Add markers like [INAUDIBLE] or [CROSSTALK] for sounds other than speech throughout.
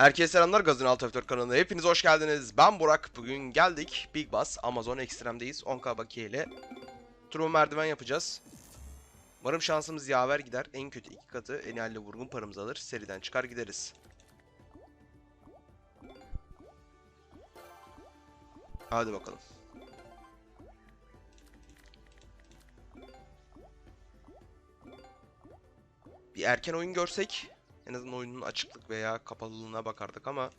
Herkese selamlar Gazın Alt F4 kanalına hepiniz hoş geldiniz. Ben Burak. Bugün geldik Big Boss Amazon Extreme'deyiz. 10k bakiye ile turbo merdiven yapacağız. Umarım şansımız yaver gider. En kötü iki katı en halde vurgun paramızı alır. Seriden çıkar gideriz. Hadi bakalım. Bir erken oyun görsek en azından oyunun açıklık veya kapalılığına bakardık ama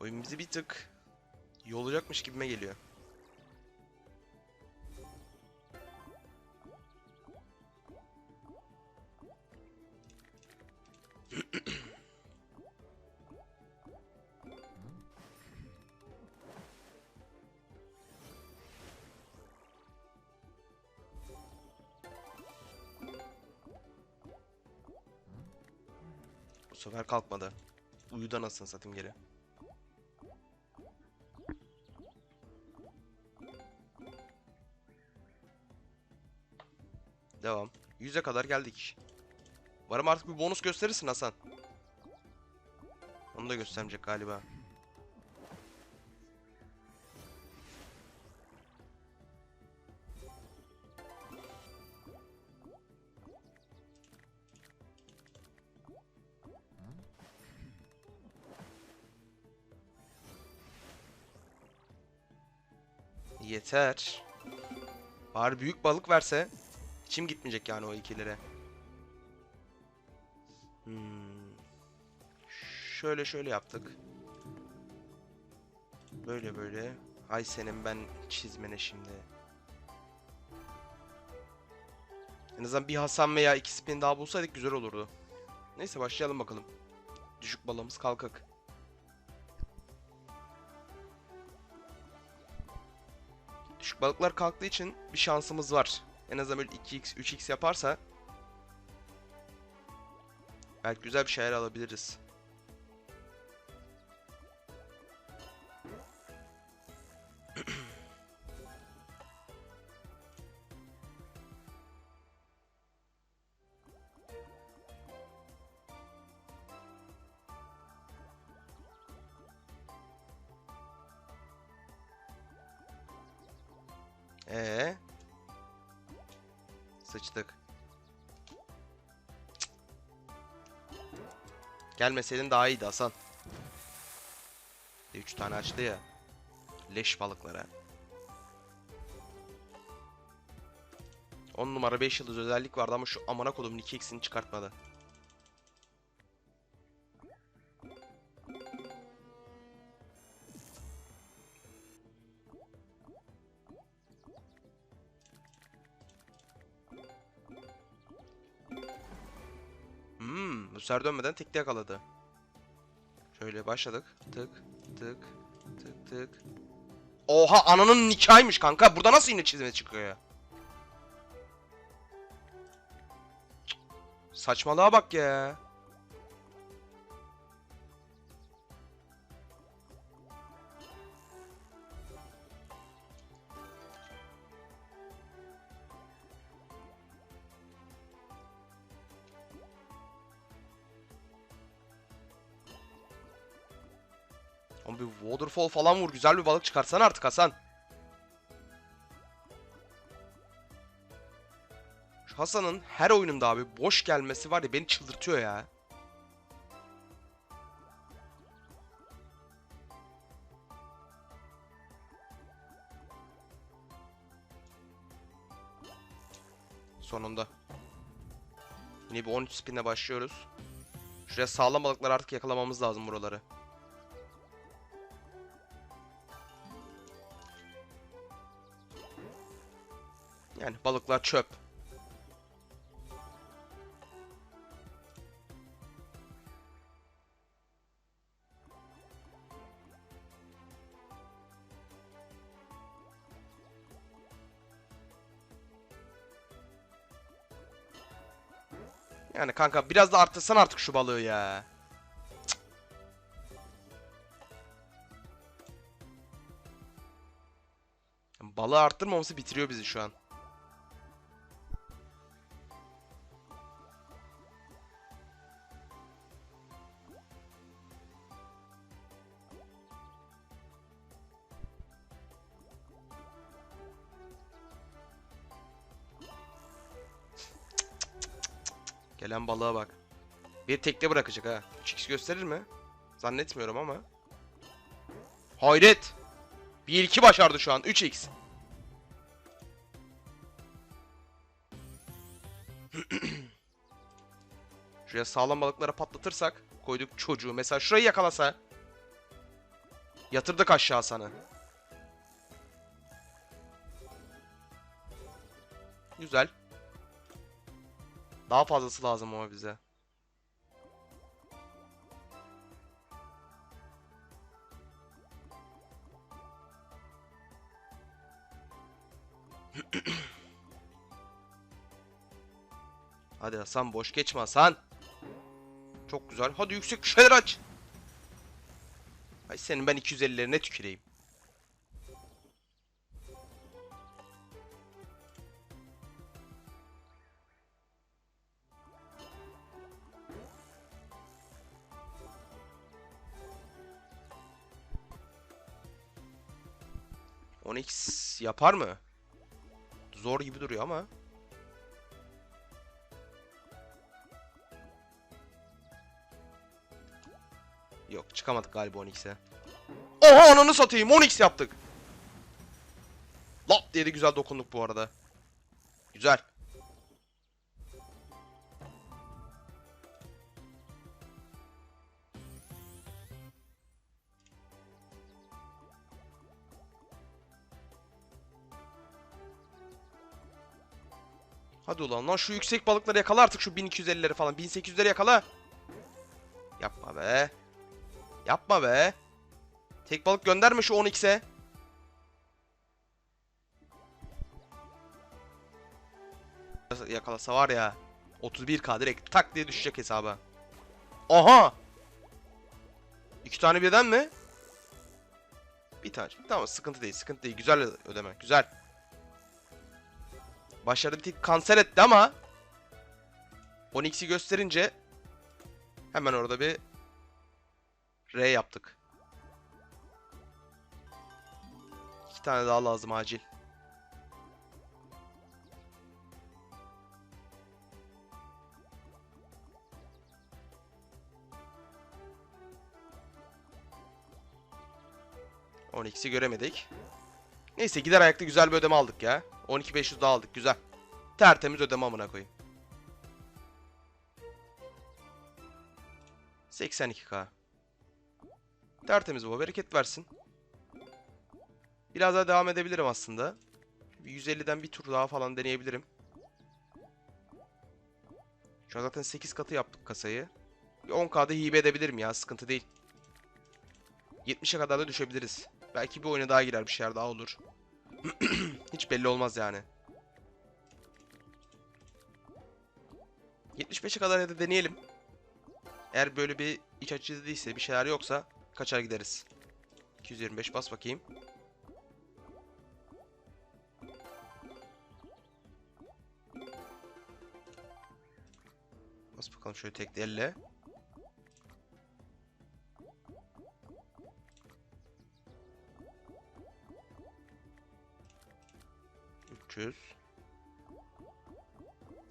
oyun bizi bir tık yolacakmış gibime geliyor. Sefer kalkmadı. Uyudu anasını satayım geri. Devam. 100'e kadar geldik. Varım artık bir bonus gösterirsin Hasan. Onu da göstermeyecek galiba. Yeter. Bari büyük balık verse içim gitmeyecek yani o ikilere. Hmm. Şöyle şöyle yaptık. Böyle böyle. Ay senin ben çizmene şimdi. En azından bir Hasan veya iki spin daha bulsaydık güzel olurdu. Neyse başlayalım bakalım. Düşük balığımız kalkak. Düşük balıklar kalktığı için bir şansımız var. En azından böyle 2x, 3x yaparsa belki güzel bir şeyler alabiliriz. Ee? Sıçtık. Gelmeseydin daha iyiydi Hasan. 3 tane açtı ya. Leş balıklara. 10 numara 5 yıldız özellik vardı ama şu amına kodumun 2x'ini çıkartmadı. Sefer dönmeden tekte yakaladı. Şöyle başladık. Tık, tık, tık, tık. Oha ananın nikahıymış kanka. Burada nasıl yine çizme çıkıyor ya? Saçmalığa bak ya. Ama bir waterfall falan vur. Güzel bir balık çıkartsana artık Hasan. Şu Hasan'ın her oyununda abi boş gelmesi var ya beni çıldırtıyor ya. Sonunda. Yine bir 13 spinle başlıyoruz. Şuraya sağlam balıklar artık yakalamamız lazım buraları. Yani balıklar çöp. Yani kanka biraz da arttırsan artık şu balığı ya. Cık. Balığı arttırmaması bitiriyor bizi şu an. Gelen balığa bak. Bir tekte bırakacak ha. 3x gösterir mi? Zannetmiyorum ama. Hayret. 1-2 başardı şu an. 3x. [CLEARS THROAT] Şuraya sağlam balıklara patlatırsak koyduk çocuğu. Mesela şurayı yakalasa. Yatırdık aşağı sana. Güzel. Daha fazlası lazım ama bize. [CLEARS THROAT] Hadi Hasan boş geçme Hasan. Çok güzel. Hadi yüksek bir şeyler aç. Ay senin ben 250'lerine tüküreyim. Onyx yapar mı? Zor gibi duruyor ama. Yok çıkamadık galiba Onyx'e. Oha ananı satayım Onyx yaptık. Lap diye de güzel dokunduk bu arada. Güzel. Hadi ulan lan şu yüksek balıkları yakala artık şu 1250'leri falan. 1800'leri yakala. Yapma be. Yapma be. Tek balık gönderme şu 10x'e. Yakalasa var ya. 31k direkt tak diye düşecek hesaba. Aha! İki tane birden mi? Bir tane. Tamam sıkıntı değil sıkıntı değil. Güzel ödeme. Güzel. Başarılı bir tek kanser etti ama 10x'i gösterince hemen orada bir R yaptık. İki tane daha lazım acil. On x'i göremedik. Neyse gider ayakta güzel bir ödeme aldık ya. 12.500 daha aldık güzel. Tertemiz ödeme amına koyayım. 82k. Tertemiz bu. Bereket versin. Biraz daha devam edebilirim aslında. Bir 150'den bir tur daha falan deneyebilirim. Şu an zaten 8 katı yaptık kasayı. Bir 10k'da hibe edebilirim ya. Sıkıntı değil. 70'e kadar da düşebiliriz. Belki bir oyuna daha girer bir şeyler daha olur. [CLEARS THROAT] Hiç belli olmaz yani. 75'e kadar ya da deneyelim. Eğer böyle bir iç açıcı değilse bir şeyler yoksa kaçar gideriz. 225 bas bakayım. Bas bakalım şöyle tek elle. Üç yüz.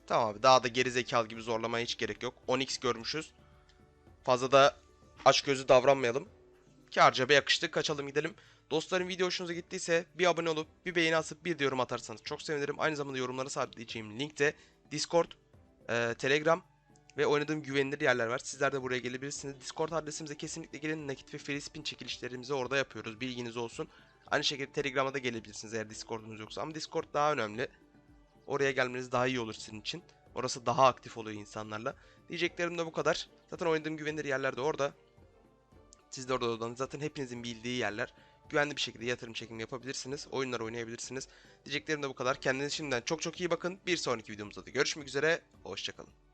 Tamam abi daha da geri zekalı gibi zorlamaya hiç gerek yok. 10x görmüşüz. Fazla da aç gözü davranmayalım. Karca be yakıştık kaçalım gidelim. Dostlarım video hoşunuza gittiyse bir abone olup bir beğeni atıp bir de yorum atarsanız çok sevinirim. Aynı zamanda yorumlara sabitleyeceğim linkte Discord, e, Telegram ve oynadığım güvenilir yerler var. Sizler de buraya gelebilirsiniz. Discord adresimize kesinlikle gelin. Nakit ve free spin çekilişlerimizi orada yapıyoruz. Bilginiz olsun. Aynı şekilde Telegram'a da gelebilirsiniz eğer Discord'unuz yoksa. Ama Discord daha önemli. Oraya gelmeniz daha iyi olur sizin için. Orası daha aktif oluyor insanlarla. Diyeceklerim de bu kadar. Zaten oynadığım güvenilir yerler de orada. Siz de orada odanız. Zaten hepinizin bildiği yerler. Güvenli bir şekilde yatırım çekimi yapabilirsiniz. Oyunlar oynayabilirsiniz. Diyeceklerim de bu kadar. Kendinize şimdiden çok çok iyi bakın. Bir sonraki videomuzda da görüşmek üzere. Hoşçakalın.